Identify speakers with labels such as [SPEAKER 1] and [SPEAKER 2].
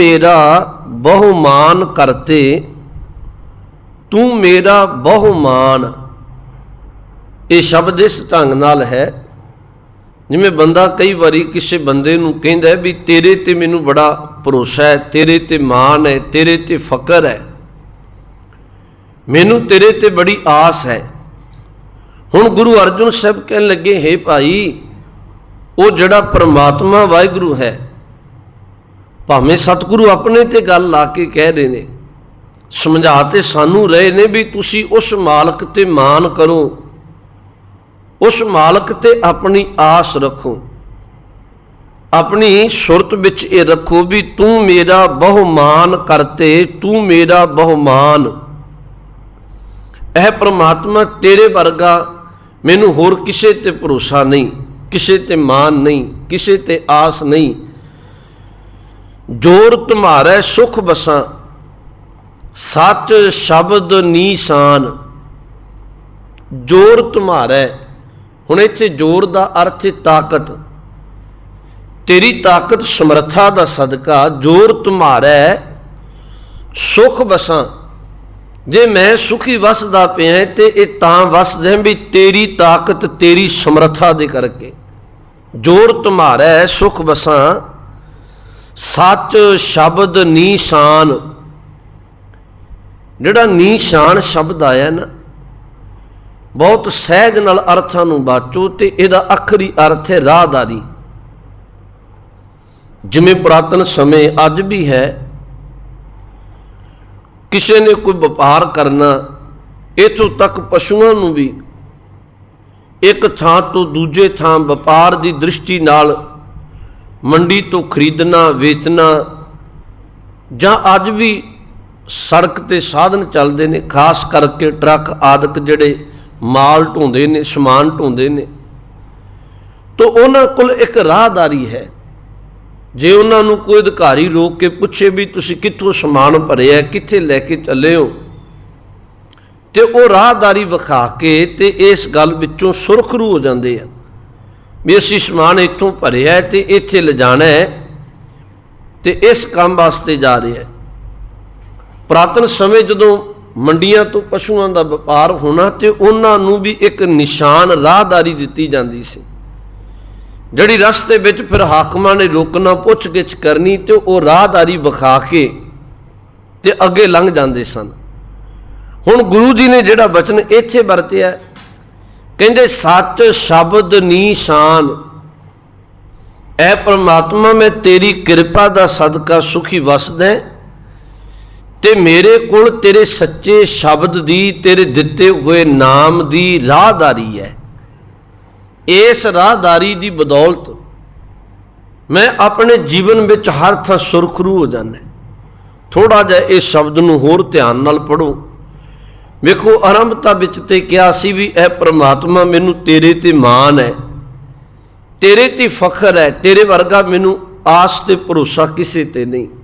[SPEAKER 1] ਮੇਰਾ ਬਹੁਮਾਨ ਕਰਤੇ, ਤੂੰ ਮੇਰਾ ਬਹੁਮਾਨ। ਇਹ ਸ਼ਬਦ ਇਸ ਢੰਗ ਨਾਲ ਹੈ, ਜਿਵੇਂ ਬੰਦਾ ਕਈ ਵਾਰੀ ਕਿਸੇ ਬੰਦੇ ਨੂੰ ਕਹਿੰਦਾ ਵੀ ਤੇਰੇ ਤੇ ਮੈਨੂੰ ਬੜਾ ਭਰੋਸਾ ਹੈ, ਤੇਰੇ ਤੇ ਮਾਣ ਹੈ, ਤੇਰੇ ਤੇ ਫਕਰ ਹੈ। ਮੈਨੂੰ ਤੇਰੇ ਤੇ ਬੜੀ ਆਸ ਹੈ। ਹੁਣ ਗੁਰੂ ਅਰਜਨ ਸਾਹਿਬ ਕਹਿਣ ਲੱਗੇ, ਹੈ ਭਾਈ, ਉਹ ਜਿਹੜਾ ਪਰਮਾਤਮਾ ਵਾਹਿਗੁਰੂ ਹੈ ਭਾਵੇਂ ਸਤਿਗੁਰੂ ਆਪਣੇ ਤੇ ਗੱਲ ਲਾ ਕੇ ਕਹਿ ਰਹੇ ਨੇ, ਸਮਝਾ ਤੇ ਸਾਨੂੰ ਰਹੇ ਨੇ ਵੀ ਤੁਸੀਂ ਉਸ ਮਾਲਕ ਤੇ ਮਾਨ ਕਰੋ, ਉਸ ਮਾਲਕ ਤੇ ਆਪਣੀ ਆਸ ਰੱਖੋ। ਆਪਣੀ ਸੁਰਤ ਵਿੱਚ ਇਹ ਰੱਖੋ ਵੀ ਤੂੰ ਮੇਰਾ ਬਹੁਮਾਨ ਕਰਤੇ, ਤੂੰ ਮੇਰਾ ਬਹੁਮਾਨ। ਇਹ ਪ੍ਰਮਾਤਮਾ ਤੇਰੇ ਵਰਗਾ ਮੈਨੂੰ ਹੋਰ ਕਿਸੇ ਤੇ ਭਰੋਸਾ ਨਹੀਂ, ਕਿਸੇ ਤੇ ਮਾਨ ਨਹੀਂ, ਕਿਸੇ ਤੇ ਆਸ ਨਹੀਂ। ਜੋਰ ਤੁਮਾਰੈ ਸੁਖ ਬਸਾਂ, ਸੱਚ ਸ਼ਬਦ ਨੀਸ਼ਾਨ ਜੋਰ ਤੁਮਾਰੈ ਹੁਣ ਇੱਥੇ ਜੋਰ ਦਾ ਅਰਥ ਹੈ ਤਾਕਤ। ਤੇਰੀ ਤਾਕਤ ਸਮਰੱਥਾ ਦਾ ਸਦਕਾ, ਜੋਰ ਤੁਮਾਰੇ ਸੁਖ ਬਸਾਂ। ਜੇ ਮੈਂ ਸੁਖੀ ਵਸਦਾ ਪਿਆ ਤੇ ਇਹ ਤਾਂ ਵਸਦਾ ਵੀ ਤੇਰੀ ਤਾਕਤ ਤੇਰੀ ਸਮਰੱਥਾ ਦੇ ਕਰਕੇ। ਜੋਰ ਤੁਮਾਰੈ ਸੁਖ ਬਸਾਂ ਸੱਚ ਸ਼ਬਦ ਨੀਸ਼ਾਨ। ਜਿਹੜਾ ਨੀਸ਼ਾਨ ਸ਼ਬਦ ਆਇਆ ਨਾ, ਬਹੁਤ ਸਹਿਜ ਨਾਲ ਅਰਥਾਂ ਨੂੰ ਬਾਚੋ ਤੇ ਇਹਦਾ ਆਖਰੀ ਅਰਥ ਹੈ ਰਾਹਦਾਰੀ। ਜਿਵੇਂ ਪੁਰਾਤਨ ਸਮੇਂ ਅੱਜ ਵੀ ਹੈ, ਕਿਸੇ ਨੇ ਕੋਈ ਵਪਾਰ ਕਰਨਾ, ਇਥੋਂ ਤੱਕ ਪਸ਼ੂਆਂ ਨੂੰ ਵੀ ਇੱਕ ਥਾਂ ਤੋਂ ਦੂਜੇ ਥਾਂ ਵਪਾਰ ਦੀ ਦ੍ਰਿਸ਼ਟੀ ਨਾਲ ਮੰਡੀ ਤੋਂ ਖਰੀਦਣਾ, ਵੇਚਣਾ ਜਾਂ ਅੱਜ ਵੀ ਸੜਕ ਤੇ ਸਾਧਨ ਚੱਲਦੇ ਨੇ, ਖਾਸ ਕਰਕੇ ਟਰੱਕ ਆਦਿਕ ਜਿਹੜੇ ਮਾਲ ਢੋਂਦੇ ਨੇ, ਸਮਾਨ ਢੋਂਦੇ ਨੇ, ਤਾਂ ਉਹਨਾਂ ਕੋਲ ਇੱਕ ਰਾਹਦਾਰੀ ਹੈ। ਜੇ ਉਹਨਾਂ ਨੂੰ ਕੋਈ ਅਧਿਕਾਰੀ ਰੋਕ ਕੇ ਪੁੱਛੇ ਵੀ ਤੁਸੀਂ ਕਿੱਥੋਂ ਸਮਾਨ ਭਰਿਆ, ਕਿੱਥੇ ਲੈ ਕੇ ਚੱਲੇ ਹੋ, ਤੇ ਉਹ ਰਾਹਦਾਰੀ ਵਿਖਾ ਕੇ ਤੇ ਇਸ ਗੱਲ ਵਿੱਚੋਂ ਸੁਰਖਰੂ ਹੋ ਜਾਂਦੇ ਆ ਵੀ ਅਸੀਂ ਸਮਾਨ ਇੱਥੋਂ ਭਰਿਆ ਹੈ ਤੇ ਇੱਥੇ ਲਿਜਾਣਾ ਹੈ ਤੇ ਇਸ ਕੰਮ ਵਾਸਤੇ ਜਾ ਰਿਹਾ ਹੈ। ਪ੍ਰਾਤਨ ਸਮੇਂ ਜਦੋਂ ਮੰਡੀਆਂ ਤੋਂ ਪਸ਼ੂਆਂ ਦਾ ਵਪਾਰ ਹੋਣਾ ਤੇ ਉਹਨਾਂ ਨੂੰ ਵੀ ਇੱਕ ਨਿਸ਼ਾਨ ਰਾਹਦਾਰੀ ਦਿੱਤੀ ਜਾਂਦੀ ਸੀ। ਜਿਹੜੀ ਰਸਤੇ ਵਿੱਚ ਫਿਰ ਹਾਕਮਾਂ ਨੇ ਰੋਕਣਾ ਪੁੱਛਗਿੱਛ ਕਰਨੀ ਤੇ ਉਹ ਰਾਹਦਾਰੀ ਵਿਖਾ ਕੇ ਤੇ ਅੱਗੇ ਲੰਘ ਜਾਂਦੇ ਸਨ। ਹੁਣ ਗੁਰੂ ਜੀ ਨੇ ਜਿਹੜਾ ਬਚਨ ਇੱਥੇ ਵਰਤਿਆ ਕਹਿੰਦੇ, ਸੱਚ ਸ਼ਬਦ ਨੀਸ਼ਾਨ ਐ ਪ੍ਰਮਾਤਮਾ, ਮੈਂ ਤੇਰੀ ਕਿਰਪਾ ਦਾ ਸਦਕਾ ਸੁਖੀ ਵਸਦਾ ਤੇ ਮੇਰੇ ਕੋਲ ਤੇਰੇ ਸੱਚੇ ਸ਼ਬਦ ਦੀ, ਤੇਰੇ ਦਿੱਤੇ ਹੋਏ ਨਾਮ ਦੀ ਰਾਹਦਾਰੀ ਹੈ ਇਸ ਰਾਹਦਾਰੀ ਦੀ ਬਦੌਲਤ ਮੈਂ ਆਪਣੇ ਜੀਵਨ ਵਿੱਚ ਹਰ ਥਾਂ ਸੁਰਖਰੂ ਹੋ ਜਾਂਦਾ ਥੋੜਾ ਜਿਹਾ ਇਸ ਸ਼ਬਦ ਨੂੰ ਹੋਰ ਧਿਆਨ ਨਾਲ ਪੜੋ ਵੇਖੋ, ਆਰੰਭਤਾ ਵਿੱਚ ਤੇ ਕਿਹਾ ਸੀ ਵੀ ਇਹ ਪ੍ਰਮਾਤਮਾ ਮੈਨੂੰ ਤੇਰੇ ਤੇ ਮਾਣ ਹੈ, ਤੇਰੇ ਤੇ ਫਖਰ ਹੈ, ਤੇਰੇ ਵਰਗਾ ਮੈਨੂੰ ਆਸ ਤੇ ਭਰੋਸਾ ਕਿਸੇ ਤੇ ਨਹੀਂ।